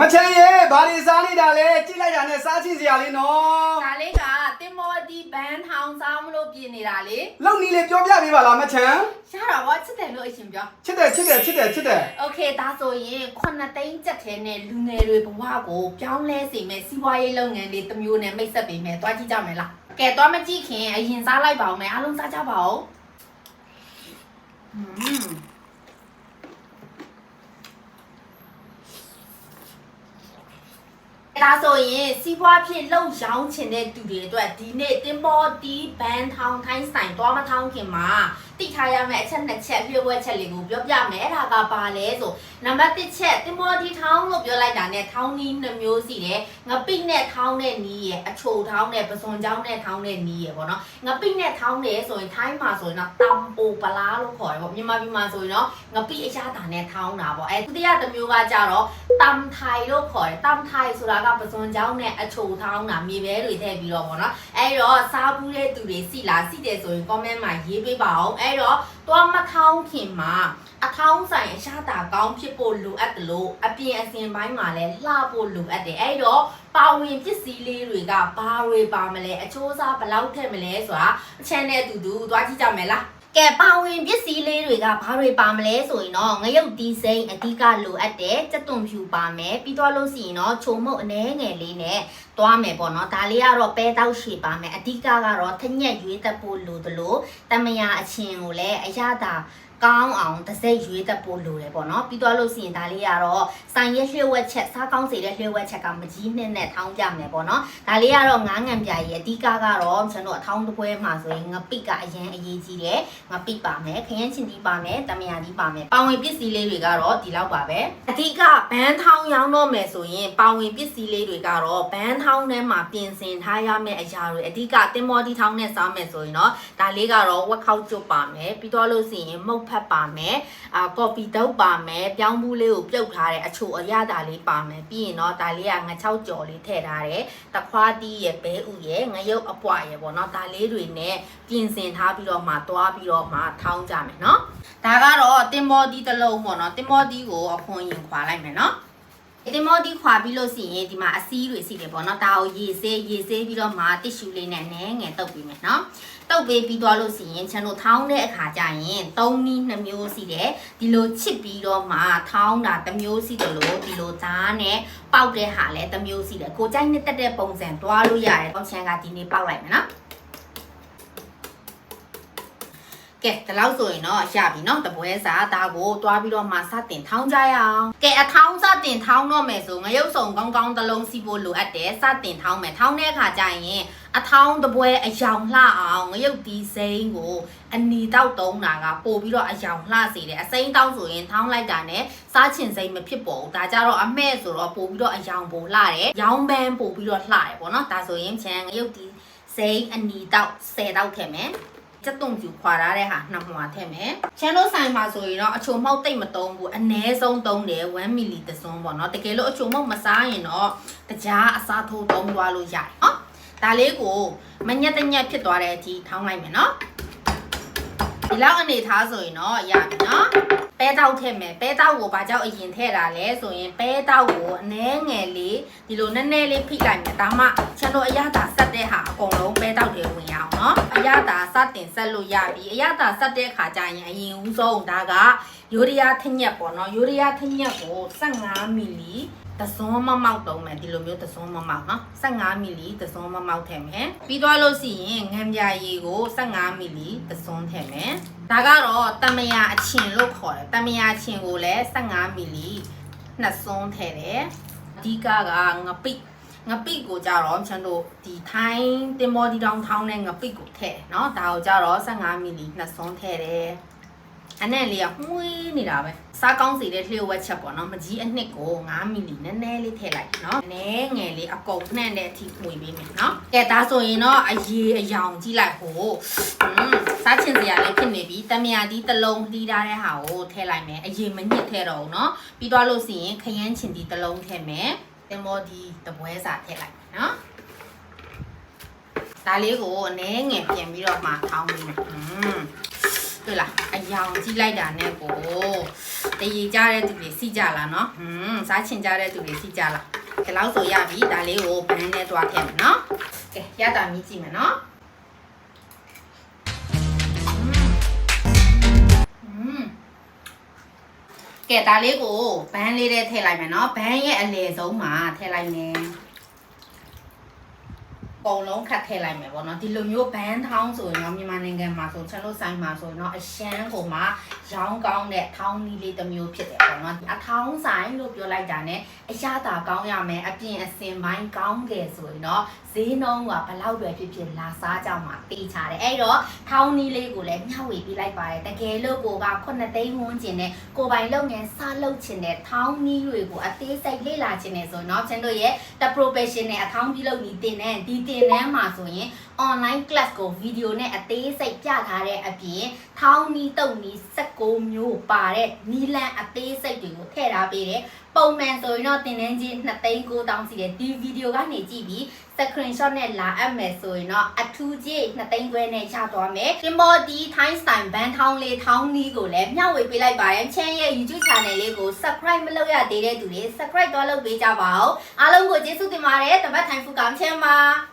မချမ်းရဲ့ဘာတွေစားနေတာလဲကြည့်လိုက်တာနဲ့စားချင်စရာလေးနော် ဒါလေးကတင်မောဒီဘန်ထောင်စားမလို့ပြင်နေတာလေ လုံနီလေးပြောပြပေးပါလားမချမ်း ရတာဘောချစ်တယ်လို့အရှင်ပြော ချစ်တယ်ချစ်တယ်ချစ်တယ်ချစ်တယ် โอเคဒါဆိုရင်9သိန်းချက်ထဲနဲ့လူငယ်တွေဘဝကိုပြောင်းလဲစေမယ့်စီးပွားရေးလုပ်ငန်းတွေတစ်မျိုးနဲ့မိတ်ဆက်ပေးမယ်တွားကြည့်ကြမယ်လားကဲတွားမကြည့်ခင်အရင်စားလိုက်ပါဦးမယ်အားလုံးစားကြပါဦးอืม ဒါဆိုရင်စီးပွားဖြစ်လှုပ်ရောင်းချင်တဲ့သူတွေအတွက်ဒီနေ့တင်မောတီးဘန်ထောင်ထိုင်းဆိုင်တွားမထောင်းခင်မှာတိထားရမယ့်အချက်နှစ်ချက်လျှို့ဝှက်ချက်လေးကိုပြောပြမယ်အဲ့ဒါကပါလဲဆိုနံပါတ်1ချက်တင်မောတီထောင်းလို့ပြောလိုက်တာနဲ့ထောင်းနီးနှမျိုးစီတယ်ငပိနဲ့ထောင်းတဲ့နီးရဲ့အချိုထောင်းတဲ့ပစွန်ချောင်းနဲ့ထောင်းတဲ့နီးရဲ့ပေါ့နော်ငပိနဲ့ထောင်းတယ်ဆိုရင်ထိုင်းမှာဆိုရင်တော့တမ်ပိုပလားလို့ခေါ်တယ်ပေါ့မြန်မာပြည်မှာဆိုရင်တော့ငပိအရသာနဲ့ထောင်းတာပေါ့အဲဒုတိယတစ်မျိုးကကြတော့ တမ်ထိုင်လို့ခေါ်တယ်တမ်ထိုင်ဆိုတာကပစွန်ချောင်းနဲ့အချိုထောင်းတာမြေပဲတွေထည့်ပြီးတော့ဗောနော်အဲ့တော့စားဘူးတဲ့သူတွေစီလားစီတယ်ဆိုရင် comment မှာရေးပေးပါအောင်အဲ့တော့တွားမထောင်းခင်မှာအထောင်းဆိုင်အရသာကောင်းဖြစ်ဖို့လိုအပ်တယ်လို့အပြင်အစင်ပိုင်းမှာလည်းလှဖို့လိုအပ်တယ်အဲ့တော့ပါဝင်ပစ္စည်းလေးတွေကဘာတွေပါမလဲအချိုးစားဘယ်လောက်ထည့်မလဲဆိုတာ channel အတူတူသွားကြည့်ကြမယ်လား ကဲပါဝင်ပစ္စည်းလေးတွေကဘာတွေပါမလဲဆိုရင်တော့ငရုတ်တီးစိမ့်အဓိကလိုအပ်တယ်စက်သွန်ဖြူပါမယ်ပြီးတော့လို့ရှိရင်တော့ချုံမုတ်အနှဲငယ်လေးနဲ့ သွားမယ်ပေါ့နော်ဒါလေးကတော့ပဲတောက်ရှည်ပါမယ်အဓိကကတော့ထညက်ရွေးသက်ဖို့လိုသလိုတမယာအချင်းကိုလည်းအရသာကောင်းအောင်တစ်စိတ်ရွေးသက်ဖို့လိုတယ်ပေါ့နော်ပြီးတော့လို့ရှိရင်ဒါလေးကတော့ဆိုင်ရဲ့လျှို့ဝှက်ချက်စားကောင်းစေတဲ့လျှို့ဝှက်ချက်ကမကြီးနဲ့နဲ့ထောင်းကြမယ်ပေါ့နော်ဒါလေးကတော့ငားငံပြာကြီးအဓိကကတော့ကျွန်တော်အထောင်းတစ်ပွဲမှာဆိုရင်ငပိကအရင်အရေးကြီးတယ်ငပိပါမယ်ခရမ်းချင်တီးပါမယ်တမယာတီးပါမယ်ပါဝင်ပစ္စည်းလေးတွေကတော့ဒီလောက်ပါပဲအဓိကဘန်းထောင်းရောင်းတော့မယ်ဆိုရင်ပါဝင်ပစ္စည်းလေးတွေကတော့ဘန်းထောင်းထဲမှာပြင်ဆင်ထားရမယ့်အရာတွေအဓိကတင်မောတီထောင်းနဲ့စားမယ်ဆိုရင်တော့ဒါလေးကတော့ဝက်ခောက်ကျွတ်ပါမယ်ပြီးတော့လို့ရှိရင်မုတ်ဖက်ပါမယ်အာကော်ဖီတုပ်ပါမယ်ပြောင်းဘူးလေးကိုပြုတ်ထားတဲ့အချိုအရသာလေးပါမယ်ပြီးရင်တော့ဒါလေးကငချောက်ကြော်လေးထည့်ထားတယ်တခွားတီးရဲ့ဘဲဥရဲ့ငရုတ်အပွားရဲ့ပေါ့နော်ဒါလေးတွေနဲ့ပြင်ဆင်ထားပြီးတော့မှသွားပြီးတော့မှထောင်းကြမယ်နော်ဒါကတော့တင်မောဒီတစ်လုံးပေါ့နော်တင်မောဒီကိုအခွန်ရင်ခွာလိုက်မယ်နော် တင်မောဒီခွာပြီးလို့ရှိရင်ဒီမှာအစည်းတွေရှိတယ်ပေါ့နော်ဒါကိုရေဆေးရေဆေးပြီးတော့မှတစ်ရှူလေးနဲ့နည်းငယ်တုပ်ပြီးမယ်နော်တုပ်ပေးပြီးသွားလို့ရှိရင်ကျွန်တော်ထောင်းတဲ့အခါကျရင်၃နည်း2မျိုးရှိတယ်ဒီလိုချစ်ပြီးတော့မှထောင်းတာတစ်မျိုးရှိတယ်လို့ဒီလိုဓာတ်နဲ့ပေါက်တဲ့ဟာလည်းတစ်မျိုးရှိတယ်ကိုကြိုက်နှစ်တက်တဲ့ပုံစံတွားလို့ရတယ်ပေါက်ချန်ကဒီနေ့ပေါက်လိုက်မယ်နော် ကဲဒီလောက်ဆိုရင်တော့ရပြီเนาะတပွဲစားဒါကိုတွားပြီးတော့မှစတင်ထောင်းကြရအောင်ကဲအထောင်းစတင်ထောင်းတော့မယ်ဆိုငရုပ်စုံကောင်းကောင်းတစ်လုံးစီဖို့လိုအပ်တယ်စတင်ထောင်းမယ်ထောင်းတဲ့အခါကျရင်အထောင်းတပွဲအယောင်လှအောင်ငရုပ်ဒီစိမ်းကိုအနီတောက်တုံးတာကပို့ပြီးတော့အယောင်လှစေတယ်အစိမ်းတောက်ဆိုရင်ထောင်းလိုက်တာနဲ့စားချင်စိမ်းမဖြစ်ပေါ်ဘူးဒါကြတော့အမဲ့ဆိုတော့ပို့ပြီးတော့အယောင်ပိုလှတယ်ရောင်းပန်းပို့ပြီးတော့လှတယ်ပေါ့နော်ဒါဆိုရင်ချန်ငရုပ်ဒီစိမ်းအနီတောက်10တောက်ထည့်မယ် စက်တုံကျူခွာထားတဲ့ဟာနှစ်မွာထည့်မယ်ချန်တို့ဆိုင်မှာဆိုရင်တော့အချိုမောက်တိတ်မတုံးဘူးအနည်းဆုံးတုံးတယ်1မီလီတစွန်းပေါ့နော်တကယ်လို့အချိုမောက်မစားရင်တော့တကြားအစားထိုးတုံးသွားလို့ရတယ်နော်ဒါလေးကိုမညက်တညက်ဖြစ်သွားတဲ့အထိထောင်းလိုက်မယ်နော် ဒီလောက်အနေထားဆိုရင်တော့ရပြီနော်ပဲတောက်ထည့်မယ်ပဲတောက်ကိုဘာကြောင့်အရင်ထည့်တာလဲဆိုရင်ပဲတောက်ကိုအနည်းငယ်လေးဒီလိုနည်းနည်းလေးဖိလိုက်မယ်ဒါမှချန်တို့အရသာဆက်တဲ့ဟာအကုန်လုံးပဲတောက်တွေဝင်ရအောင်နော်အရသာစတင်ဆက်လို့ရပြီအရသာဆက်တဲ့ခါကျရင်အရင်ဦးဆုံးဒါက ယူရီးယားထညက်ပေါ့နော်ယူရီးယားထညက်ကို15မီလီတစွန်းမမောက်တုံးမယ်ဒီလိုမျိုးတစွန်းမမောက်နော်15မီလီတစွန်းမမောက်ထည့်မယ်ပြီးသွားလို့ရှိရင်ငံပြာရည်ကို15မီလီတစွန်းထည့်မယ်ဒါကတော့တမယာအချင်လို့ခေါ်တယ်တမယာအချင်ကိုလည်း15မီလီနှစ်စွန်းထည့်တယ်အဓိကကငပိ ငပိကိုကြတော့ကျွန်တော်ဒီထိုင်းတင်မော်ဒီတောင်ထောင်းတဲ့ငပိကိုထည့်တယ်เนาะဒါကိုကြတော့15မီလီနှစ်စွန်းထည့်တယ် အနဲ့လေးကမှုေးနေတာပဲစားကောင်းစီတဲ့လျှို့ဝှက်ချက်ပေါ့နော်မကြီးအနှစ်ကို9မီလီနည်းနည်းလေးထည့်လိုက်เนาะနည်းငယ်လေးအကုန်နှံ့တဲ့အထိမှုေးပေးမယ်เนาะကဲဒါဆိုရင်တော့အရေးအယောင်ကြည့်လိုက်ဟိုอืมစားချင်စရာလေးဖြစ်နေပြီတမယာဒီတစ်လုံးတီးထားတဲ့ဟာကိုထည့်လိုက်မယ်အရေးမညစ်ထည့်တော့ဘူးเนาะပြီးသွားလို့ရှိရင်ခရမ်းချင်ဒီတစ်လုံးထည့်မယ် တင်မောဒီတပွဲစာထည့်လိုက်မယ်နော်ဒါလေးကိုအနည်းငယ်ပြင်ပြီးတော့မှထောင်းပြီးမယ်อืม တွေ့လားအယောင်ကြီးလိုက်တာနဲ့ကိုတရေကြတဲ့သူတွေစီကြလားနော်ဟွန်းစားချင်ကြတဲ့သူတွေစီကြလားဒီလောက်ဆိုရပြီဒါလေးကိုဘန်းနဲ့တွားထည့်မယ်နော်ကဲရတာမြည်ကြည့်မယ်နော်อืมကဲဒါလေးကိုဘန်းလေးထဲထည့်လိုက်မယ်နော်ဘန်းရဲ့အလယ်ဆုံးမှာထည့်လိုက်မယ် ပုံလုံးခတ်ထည့်လိုက်မယ်ပေါ့နော်ဒီလိုမျိုးဘန်းထောင်းဆိုရင်တော့မြန်မာနိုင်ငံမှာဆိုကျွန်တော်ဆိုင်မှာဆိုရင်တော့အရှမ်းကိုမှရောင်းကောင်းတဲ့ထောင်းနီးလေးတစ်မျိုးဖြစ်တယ်ပေါ့နော်အထောင်းဆိုင်လို့ပြောလိုက်တာ ਨੇ အရသာကောင်းရမယ်အပြင်အစင်ပိုင်းကောင်းတယ်ဆိုရင်တော့ဈေးနှုန်းကဘလောက်ပဲဖြစ်ဖြစ်လာစားကြမှာတေးချတယ်အဲ့တော့ထောင်းနီးလေးကိုလည်းမျှဝေပေးလိုက်ပါတယ်တကယ်လို့ကိုက9သိန်းဝန်းကျင်နဲ့ကိုပိုင်လုပ်ငန်းစလုပ်ချင်တဲ့ထောင်းနီးတွေကိုအသေးစိတ်လေ့လာချင်တယ်ဆိုရင်တော့ကျွန်တော်ရဲ့ the professional အထောင်းပြုလုပ်နေတင်တဲ့ဒီတင်တန်းမှာဆိုရင် online class ကိုဗီဒီယိုနဲ့အသေးစိတ်ပြထားတဲ့အပြင်ထောင်းနီးတုံနီး16မျိုးပါတဲ့နီလန်အသေးစိတ်တွေကိုထည့်ထားပေးတယ်ပုံမှန်ဆိုရင်တော့တင်တန်းကြီး2သိန်း9000စီတဲ့ဒီဗီဒီယိုကနေကြည့်ပြီး screenshot နဲ့လာအပ်မယ်ဆိုရင်တော့အထူးကြီး2သိန်းခွဲနဲ့ရသွားမယ်တင်မော်ဒီ time style ဘန်ထောင်းလေးထောင်းနီးကိုလည်းမျှဝေပေးလိုက်ပါတယ် channel ရဲ့ YouTube channel လေးကို subscribe မလုပ်ရသေးတဲ့သူတွေ subscribe တော့လုပ်ပေးကြပါဦးအားလုံးကိုကျေးဇူးတင်ပါတယ်တပတ်ထိုင်ဖူကောင်ချမ်းပါ